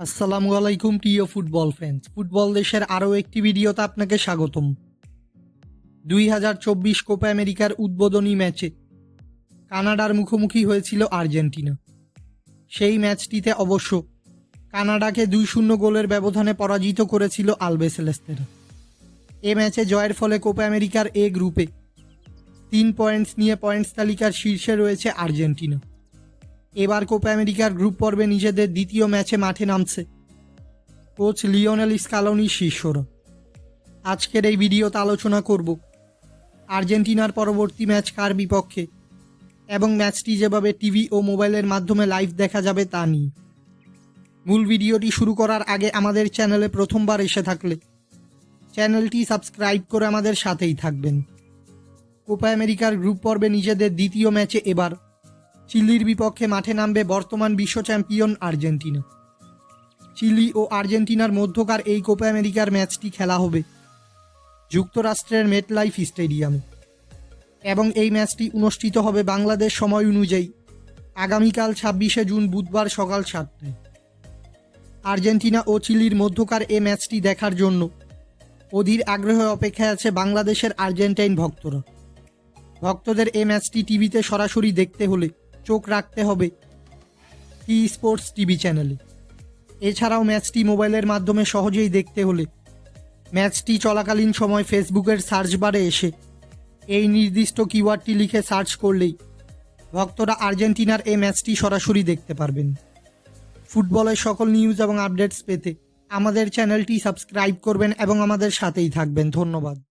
আসসালামু আলাইকুম, প্রিয় ফুটবল ফ্যান্স ফুটবল দেশের আরও একটি ভিডিওতে আপনাকে স্বাগতম। দুই হাজার চব্বিশ কোপা আমেরিকার উদ্বোধনী ম্যাচে কানাডার মুখোমুখি হয়েছিল আর্জেন্টিনা। সেই ম্যাচটিতে অবশ্য কানাডাকে দুই শূন্য গোলের ব্যবধানে পরাজিত করেছিল আলবেসেলেস্তেরা এ ম্যাচে জয়ের ফলে কোপা আমেরিকার এ গ্রুপে তিন পয়েন্টস নিয়ে পয়েন্টস তালিকার শীর্ষে রয়েছে আর্জেন্টিনা। এবার কোপা আমেরিকার গ্রুপ পর্বে নিজেদের দ্বিতীয় ম্যাচে মাঠে নামছে। কোচ লিওনেল স্কালোনির শিষ্যরা। আজকের এই ভিডিওতে আলোচনা করব আর্জেন্টিনার পরবর্তী ম্যাচ কার বিপক্ষে এবং ম্যাচটি যেভাবে টিভি ও মোবাইলের মাধ্যমে লাইভ দেখা যাবে তা নিয়ে। মূল ভিডিওটি শুরু করার আগে আমাদের চ্যানেলে প্রথমবার এসে থাকলে চ্যানেলটি সাবস্ক্রাইব করে আমাদের সাথেই থাকবেন। কোপা আমেরিকার গ্রুপ পর্বে নিজেদের দ্বিতীয় ম্যাচে এবার চিলির বিপক্ষে মাঠে নামবে বর্তমান বিশ্ব চ্যাম্পিয়ন আর্জেন্টিনা। চিলি ও আর্জেন্টিনার মধ্যকার এই কোপা আমেরিকার ম্যাচটি খেলা হবে যুক্তরাষ্ট্রের মেটলাইফ স্টেডিয়ামে। এবং এই ম্যাচটি অনুষ্ঠিত হবে বাংলাদেশ সময় অনুযায়ী আগামীকাল ছাব্বিশে জুন বুধবার সকাল সাতটায়। আর্জেন্টিনা ও চিলির মধ্যকার এই ম্যাচটি দেখার জন্য অধীর আগ্রহে অপেক্ষায় আছে বাংলাদেশের আর্জেন্টাইন ভক্তরা। ভক্তদের এই ম্যাচটি টিভিতে সরাসরি দেখতে হলে চোখ রাখতে হবে টি স্পোর্টস টিভি চ্যানেলে। এছাড়াও ম্যাচটি মোবাইলের মাধ্যমে সহজেই দেখতে হলে। ম্যাচটি চলাকালীন সময় ফেসবুকের সার্চ বারে এসে এই নির্দিষ্ট কিওয়ার্ডটি লিখে সার্চ করলেই ভক্তরা আর্জেন্টিনার এই ম্যাচটি সরাসরি দেখতে পারবেন। ফুটবলের সকল নিউজ এবং আপডেটস পেতে আমাদের চ্যানেলটি সাবস্ক্রাইব করবেন এবং আমাদের সাথেই থাকবেন। ধন্যবাদ।